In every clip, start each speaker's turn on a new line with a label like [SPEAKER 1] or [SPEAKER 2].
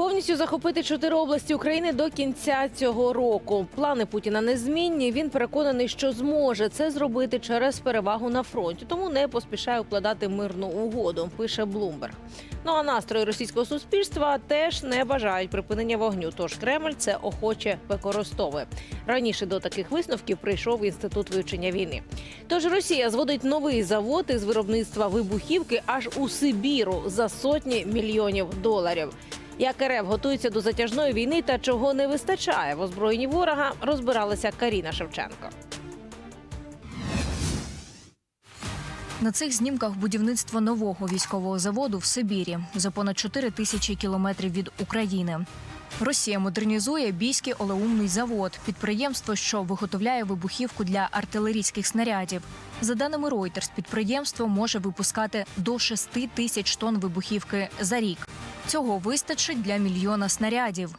[SPEAKER 1] Повністю захопити чотири області України до кінця цього року. Плани Путіна незмінні. Він переконаний, що зможе це зробити через перевагу на фронті, тому не поспішає укладати мирну угоду. Пише Блумберг. Ну а настрої російського суспільства теж не бажають припинення вогню. Тож Кремль це охоче використовує. Раніше до таких висновків прийшов інститут вивчення війни. Тож Росія зводить новий завод із виробництва вибухівки аж у Сибіру за сотні мільйонів доларів. Як РФ готується до затяжної війни та чого не вистачає в озброєнні ворога, розбиралася Каріна Шевченко.
[SPEAKER 2] На цих знімках будівництво нового військового заводу в Сибірі за понад 4 тисячі кілометрів від України. Росія модернізує бійський олеумний завод, підприємство, що виготовляє вибухівку для артилерійських снарядів. За даними Reuters, підприємство може випускати до 6 тисяч тонн вибухівки за рік. Цього вистачить для мільйона снарядів.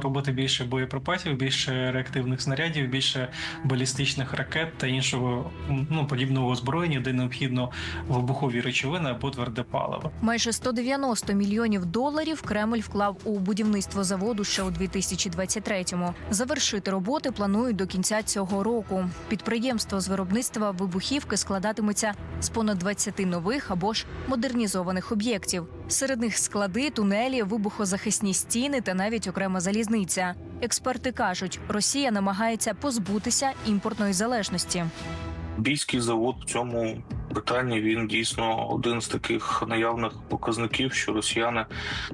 [SPEAKER 3] Робити більше боєприпасів, більше реактивних снарядів, більше балістичних ракет та іншого ну подібного озброєння, де необхідно вибухові речовини або тверде паливо.
[SPEAKER 2] Майже 190 мільйонів доларів Кремль вклав у будівництво заводу ще у 2023-му. Завершити роботи планують до кінця цього року. Підприємство з виробництва вибухівки складатиметься з понад 20 нових або ж модернізованих об'єктів. Серед них склади, тунелі, вибухозахисні стіни та навіть окрема залізниця. Експерти кажуть, Росія намагається позбутися імпортної залежності.
[SPEAKER 4] Бійський завод в цьому питанні він дійсно один з таких наявних показників, що росіяни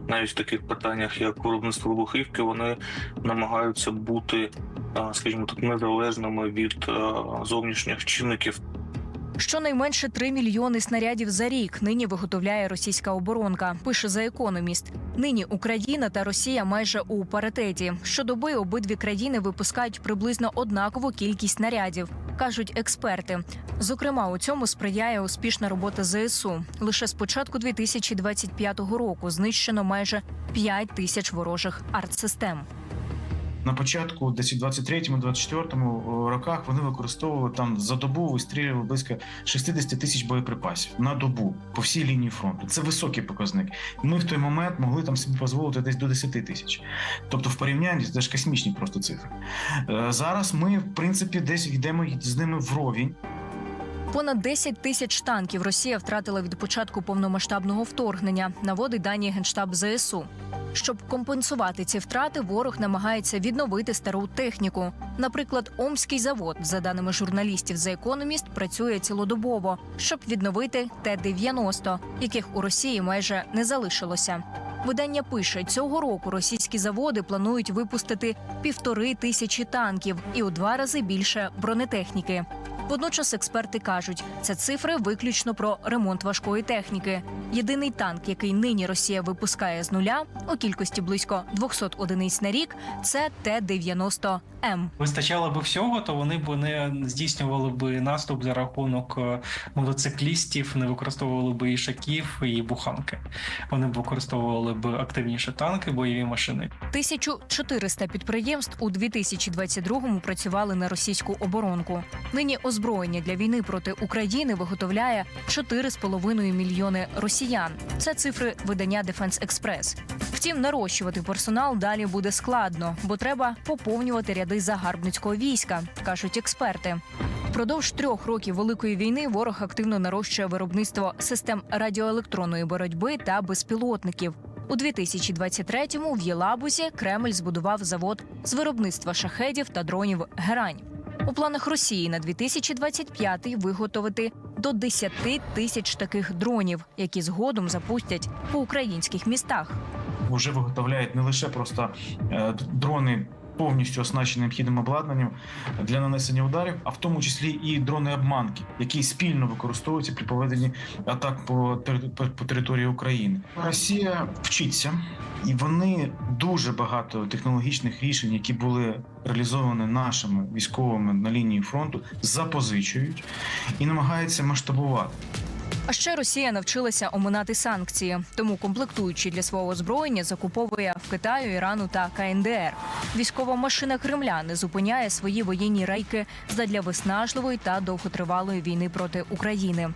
[SPEAKER 4] навіть в таких питаннях, як виробництво вибухівки, вони намагаються бути, скажімо так, незалежними від зовнішніх чинників.
[SPEAKER 2] Щонайменше 3 мільйони снарядів за рік нині виготовляє російська оборонка. Пише за економіст. Нині Україна та Росія майже у паритеті. Щодоби обидві країни випускають приблизно однакову кількість снарядів, кажуть експерти. Зокрема, у цьому сприяє успішна робота ЗСУ. Лише з початку 2025 року знищено майже 5 тисяч ворожих артсистем.
[SPEAKER 5] На початку, десь у 23-24 роках, вони використовували там за добу вистрілювали близько 60 тисяч боєприпасів на добу по всій лінії фронту. Це високий показник. Ми в той момент могли там собі дозволити десь до 10 тисяч. Тобто, в порівнянні це ж космічні просто цифри. Е, Зараз ми, в принципі, десь йдемо з ними вровень.
[SPEAKER 2] Понад 10 тисяч танків Росія втратила від початку повномасштабного вторгнення, наводить дані генштаб ЗСУ. Щоб компенсувати ці втрати, ворог намагається відновити стару техніку. Наприклад, Омський завод, за даними журналістів за економіст, працює цілодобово, щоб відновити Т-90, яких у Росії майже не залишилося. Видання пише, цього року російські заводи планують випустити півтори тисячі танків і у два рази більше бронетехніки. Водночас експерти кажуть, це цифри виключно про ремонт важкої техніки. Єдиний танк, який нині Росія випускає з нуля у кількості близько 200 одиниць на рік, це Т-90М.
[SPEAKER 3] Вистачало би всього, то вони б не здійснювали би наступ за рахунок е, мотоциклістів, не використовували б ішаків і буханки. Вони б використовували б активніше танки, бойові машини.
[SPEAKER 2] 1400 підприємств у 2022-му працювали на російську оборонку. Нині озброєння для війни проти України виготовляє 4,5 мільйони росіян. Це цифри видання Defense Express. Втім, нарощувати персонал далі буде складно, бо треба поповнювати ряди загарбницького війська, кажуть експерти. Впродовж трьох років великої війни ворог активно нарощує виробництво систем радіоелектронної боротьби та безпілотників. У 2023-му в Єлабузі Кремль збудував завод з виробництва шахедів та дронів Герань. У планах Росії на 2025-й виготовити до 10 тисяч таких дронів, які згодом запустять по українських містах.
[SPEAKER 5] Вже виготовляють не лише просто е, дрони. Повністю оснащені необхідним обладнанням для нанесення ударів, а в тому числі і дрони обманки, які спільно використовуються при проведенні атак по, по території України. Росія вчиться, і вони дуже багато технологічних рішень, які були реалізовані нашими військовими на лінії фронту, запозичують і намагаються масштабувати.
[SPEAKER 2] А ще Росія навчилася оминати санкції, тому комплектуючі для свого озброєння закуповує в Китаю, Ірану та КНДР. Військова машина Кремля не зупиняє свої воєнні рейки задля виснажливої та довготривалої війни проти України.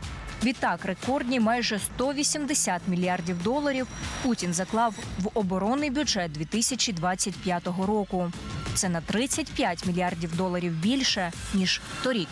[SPEAKER 2] Відтак, рекордні майже 180 мільярдів доларів Путін заклав в оборонний бюджет 2025 року. Це на 35 мільярдів доларів більше ніж торік.